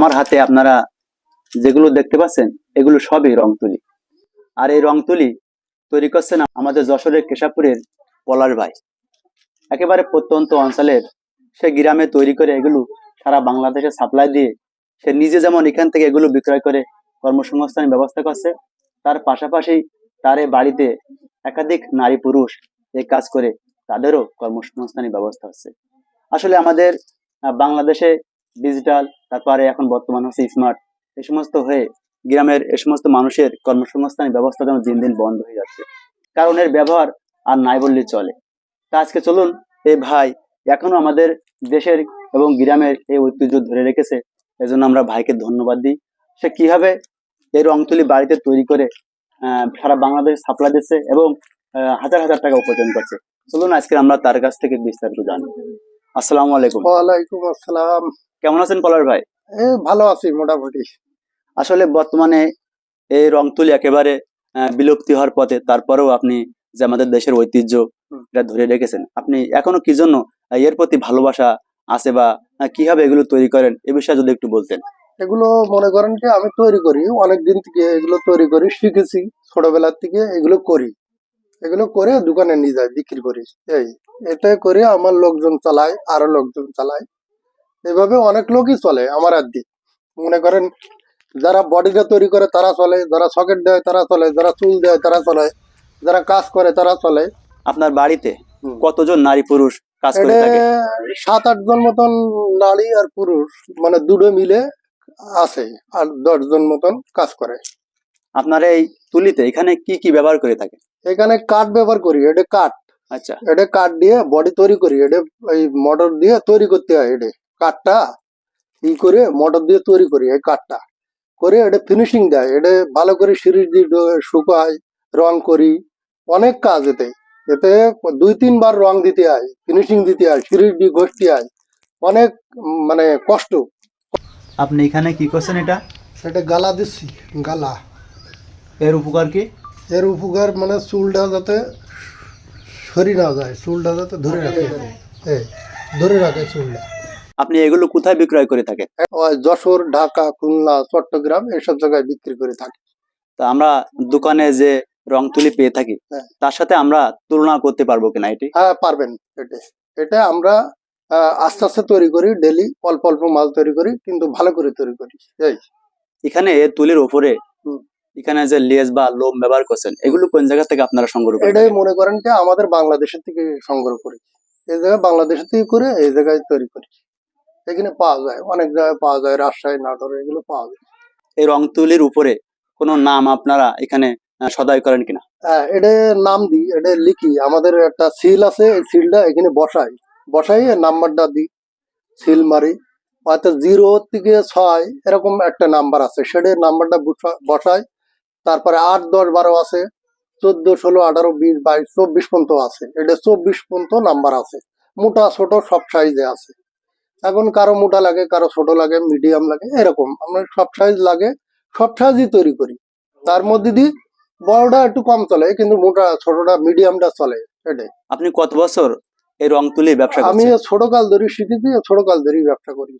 আমার হাতে আপনারা যেগুলো দেখতে পাচ্ছেন, এগুলো সবই রং তুলি। আর এই রং তুলি তৈরি করছেন আমাদের যশোরের কেশাপুরের পলাশ ভাই। একেবারে প্রত্যন্ত অঞ্চলের সে গ্রামে তৈরি করে এগুলো সারা বাংলাদেশে সাপ্লাই দিয়ে সে নিজে যেমন এখান থেকে এগুলো বিক্রয় করে কর্মসংস্থানের ব্যবস্থা করছে, তার পাশাপাশি তার বাড়িতে একাধিক নারী পুরুষ এই কাজ করে তাদেরও কর্মসংস্থানের ব্যবস্থা হচ্ছে। আসলে আমাদের বাংলাদেশে ডিজিটাল তারপরে এখন বর্তমান হচ্ছে স্মার্ট এই সমস্ত হয়ে গ্রামের এই সমস্ত মানুষের কর্মসংস্থানের ব্যবস্থা যেন দিন দিন বন্ধ হয়ে যাচ্ছে। কারণ এর ব্যবহার আর নাই বললে চলে। তা আজকে চলুন, এই ভাই এখনও আমাদের দেশের এবং গ্রামের এই ঐতিহ্য ধরে রেখেছে। এজন্য আমরা ভাইকে ধন্যবাদ দিই। সে কীভাবে এই রং তুলি বাড়িতে তৈরি করে সারা বাংলাদেশ সাপ্লাই দিচ্ছে এবং হাজার হাজার টাকা উপার্জন করছে। চলুন আজকে আমরা তার কাছ থেকে বিস্তারিত জানব। আসসালামু আলাইকুম। ওয়ালাইকুম আসসালাম। কেমন আছেন পলার ভাই? এ ভালো আছি মোটামুটি। আসলে বর্তমানে এই রং তুলি একেবারে বিলুপ্তি হওয়ার পথে তারপরেও আপনি যে আমাদের দেশের ঐতিহ্য এটা ধরে রেখেছেন। আপনি এখনও কি জন্য এর প্রতি ভালোবাসা আছে বা কীভাবে এগুলো তৈরি করেন? এ বিষয়ে যদি একটু বলতেন। এগুলো মনে করেন কি আমি তৈরি করি। অনেক দিন থেকে এগুলো তৈরি করি শিখেছি। ছোটবেলার থেকে এগুলো করি। এগুলো করে দোকানে নিয়ে যাই বিক্রি করি। এই। এটা করে আমার লোকজন চালায় আরও লোকজন চালায়। এভাবে অনেক লোকই চলে আমার আর দিক মনে করেন যারা বডিটা তৈরি করে তারা চলে যারা সকেট দেয় তারা চলে যারা চুল দেয় তারা চলে যারা কাজ করে তারা চলে। আপনার বাড়িতে কতজন নারী পুরুষ কাজ করে থাকে? সাত আট জন মতন নারী আর পুরুষ মানে দুটো মিলে আছে আর দশ জন মতন কাজ করে। আপনার এই তুলিতে এখানে কি কি ব্যবহার করে থাকে? এখানে কাঠ ব্যবহার করি এটা কাঠ। আচ্ছা। এটা কাঠ দিয়ে বডি তৈরি করি এটা এই মোটর দিয়ে তৈরি করতে হয় এটা কাঠটা ই করে মোটর দিয়ে তৈরি করি এই কাঠটা। করে এটা ফিনিশিং দেয় এটা ভালো করে সিরিজ দিয়ে শুকাই রং করি অনেক কাজ এতে। এতে দুই তিনবার রং দিতে হয় ফিনিশিং দিতে হয় সিরিজ দিয়ে ঘষতে হয় অনেক মানে কষ্ট। আপনি এখানে কি করছেন এটা? এটা গালা দিচ্ছি গালা। এর উপকার কি? এর উপকার মানে চুলটা যাতে সরি না যায় চুলটা যাতে ধরে রাখে। এই ধরে রাখে চুলটা। আপনি এগুলো কোথায় বিক্রয় করে থাকেন যশোর ঢাকা খুলনা চট্টগ্রাম এইসব জায়গায় বিক্রি করে থাকি। তা আমরা দোকানে যে রং তুলি পেয়ে থাকি হ্যাঁ। তার সাথে আমরা তুলনা করতে পারব কিনা এটি? হ্যাঁ পারবেন এটা। এটা আমরা আহ, আস্তে আস্তে তৈরি করি ডেলি অল্প অল্প মাল তৈরি করি কিন্তু ভালো করে তৈরি করি। এখানে তুলির উপরে হুম। এখানে যে লেজ বা লোম ব্যবহার করছেন এগুলো কোন জায়গা থেকে আপনারা সংগ্রহ করেন? এটাই মনে করেন যে আমাদের বাংলাদেশের থেকে সংগ্রহ করি এই জায়গায় বাংলাদেশের থেকে করে এই জায়গায় তৈরি করি এখানে পাওয়া যায় অনেক জায়গায় পাওয়া যায় রাজশাহী নাটোর এগুলো পাওয়া যায়। এই রং তুলির উপরে কোনো নাম আপনারা এখানে সদাই করেন কিনা? হ্যাঁ এটা নাম দিই এটা লিখি। আমাদের একটা সিল আছে এই সিলটা এখানে বসাই। বসাই নাম্বারটা দিই সিল মারি। হয়তো জিরো থেকে ছয় এরকম একটা নাম্বার আছে। সেটার নাম্বারটা বসা- বসাই তারপরে আট দশ বারো আছে। চোদ্দ ষোলো আঠারো বিশ বাইশ চব্বিশ পর্যন্ত আছে। এটা চব্বিশ পর্যন্ত নাম্বার আছে। মোটা ছোট সব সাইজে আছে। এখন কারও মোটা লাগে কারও ছোট লাগে মিডিয়াম লাগে এরকম। আমরা সব সাইজ লাগে সব সাইজই তৈরি করি। তার মধ্যে দিয়ে বড়টা একটু কম চলে কিন্তু মোটা ছোটটা মিডিয়ামটা চলে। এটাই। আপনি কত বছর এই রং তুলি ব্যবসা আমি ছোট কাল ধরে শিখেছি ছোট কাল ধরেই ব্যবসা করি।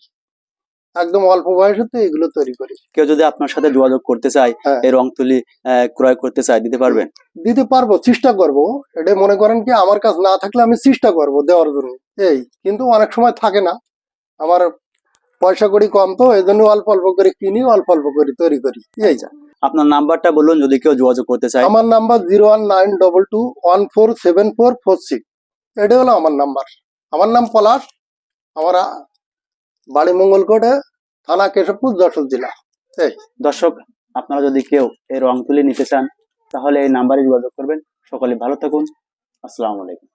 একদম অল্প বয়সেতে এগুলো তৈরি করি। কেউ যদি আপনার সাথে যোগাযোগ করতে চায় হ্যাঁ। এই রং তুলি ক্রয় করতে চায় দিতে পারবেন দিতে পারব চেষ্টা করব। এটা মনে করেন কি আমার কাছে না থাকলে আমি চেষ্টা করব দেওয়ার জন্য। এই কিন্তু অনেক সময় থাকে না। আমার পয়সা করি কম তো এই জন্য অল্প অল্প করে কিনি অল্প অল্প করে তৈরি করি। এই যা। আপনার নাম্বারটা বলুন যদি কেউ যোগাযোগ করতে চায়। আমার number zero one nine double two one four seven four four six. এটা হলো আমার নাম্বার। আমার নাম পলাশ। আমার বাড়ি মঙ্গলকোটে থানা কেশবপুর দর্শক জেলা দর্শক, আপনারা যদি কেউ এই রং তুলে নিতে চান, তাহলে এই নাম্বারে যোগাযোগ করবেন। সকলে ভালো থাকুন। আসসালামু আলাইকুম।